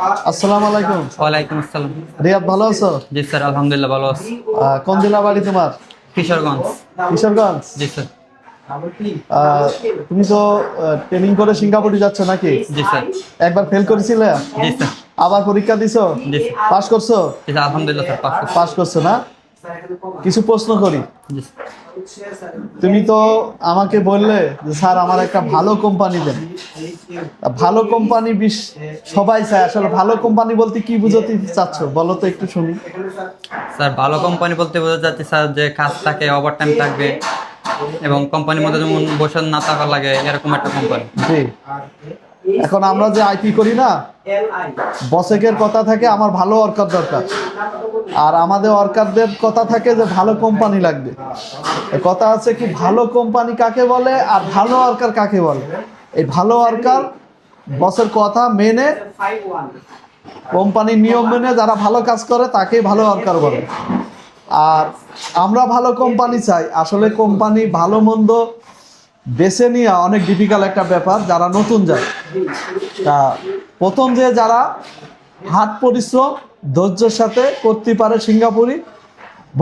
আসসালামু আলাইকুম। ওয়ালাইকুম আসসালাম। রিয়াদ ভালো আছো? জি স্যার আলহামদুলিল্লাহ ভালো আছি। কোন জেলা বাড়ি তোমার? কিশোরগঞ্জ। কিশোরগঞ্জ? জি স্যার। তুমি তো ট্রেনিং করে সিঙ্গাপুরে যাচ্ছ নাকি? জি স্যার। একবার ফেল করেছিলে? জি স্যার। আবার পরীক্ষা দিছো? জি স্যার। পাস করছ? আলহামদুলিল্লাহ স্যার পাস করছ না? কিছু প্রশ্ন করি? তুমি তো আমাকে বললে যে স্যার আমার একটা ভালো কোম্পানি দেন। ভালো কোম্পানি বিশ সবাই চায়। আসলে ভালো কোম্পানি বলতে কি বুঝতে চাচ্ছ? বলো তো একটু শুনি। স্যার ভালো কোম্পানি বলতে বোঝা যাচ্ছে স্যার যে কাজ থাকে ওভার টাইম থাকবে এবং কোম্পানির মধ্যে যেমন বসে না থাকা লাগে এরকম একটা কোম্পানি। জি। এখন আমরা যে আইপি করি না বসেকের কথা থাকে আমার ভালো ওয়ার্কার দরকার। আর আমাদের ওয়ার্কারদের কথা থাকে যে ভালো কোম্পানি লাগবে। এ কথা আছে কি ভালো কোম্পানি কাকে বলে আর ভালো ওয়ার্কার কাকে বলে? এই ভালো ওয়ার্কার বসের কথা মেনে কোম্পানির নিয়ম মেনে যারা ভালো কাজ করে তাকেই ভালো ওয়ার্কার বলে। আর আমরা ভালো কোম্পানি চাই। আসলে কোম্পানি ভালো মন্দ বেছে নেওয়া অনেক ডিফিকাল্ট একটা ব্যাপার যারা নতুন যায়। তা প্রথম যে যারা হাত পরিশ্রম ধৈর্যের সাথে করতে পারে সিঙ্গাপুরি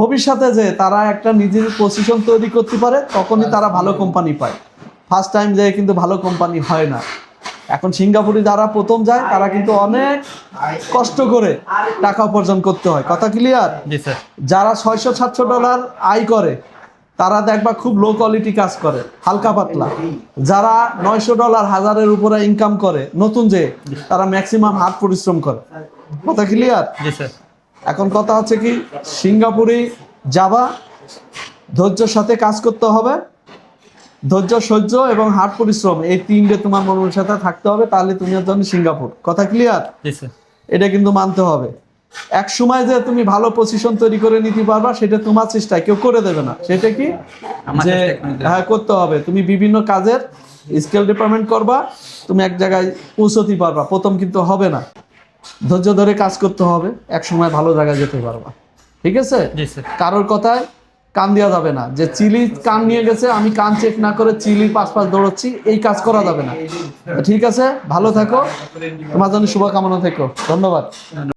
ভবিষ্যতে যে তারা একটা নিজের পজিশন তৈরি করতে পারে তখনই তারা ভালো কোম্পানি পায়। ফার্স্ট টাইম যে কিন্তু ভালো কোম্পানি হয় না। এখন সিঙ্গাপুরে যারা প্রথম যায় তারা কিন্তু অনেক কষ্ট করে টাকা উপার্জন করতে হয়। কথা ক্লিয়ার যারা ছয়শো সাতশো ডলার আয় করে তারা দেখবা খুব লো কোয়ালিটি কাজ করে হালকা পাতলা। যারা নয়শো ডলার হাজারের উপরে ইনকাম করে নতুন যে তারা ম্যাক্সিমাম হাত পরিশ্রম করে। কথা ক্লিয়ার এখন কথা হচ্ছে কি সিঙ্গাপুরে যাবা ধৈর্যের সাথে কাজ করতে হবে। ধৈর্য সহ্য এবং হাট পরিশ্রম এই তিনটে তোমার মনের সাথে থাকতে হবে তাহলে তুমি জন্য সিঙ্গাপুর। কথা ক্লিয়ার এটা কিন্তু মানতে হবে। এক সময় যে তুমি ভালো পজিশন তৈরি করে নিতে পারবা সেটা তোমার চেষ্টায় কেউ করে দেবে না। সেটা কি? যে। হ্যাঁ করতে হবে। তুমি বিভিন্ন কাজের স্কিল ডিপার্টমেন্ট করবা তুমি এক জায়গায় পৌঁছতে পারবা। প্রথম কিন্তু হবে না। ধৈর্য ধরে কাজ করতে হবে। এক সময় ভালো জায়গায় যেতে পারবা। ঠিক আছে? কারোর কথায় কান দেওয়া যাবে না। যে চিলি কান নিয়ে গেছে আমি কান চেক না করে চিলি পাশ পাশ দৌড়চ্ছি এই কাজ করা যাবে না। ঠিক আছে? ভালো থাকো। তোমার জন্য শুভকামনা থেকো। ধন্যবাদ।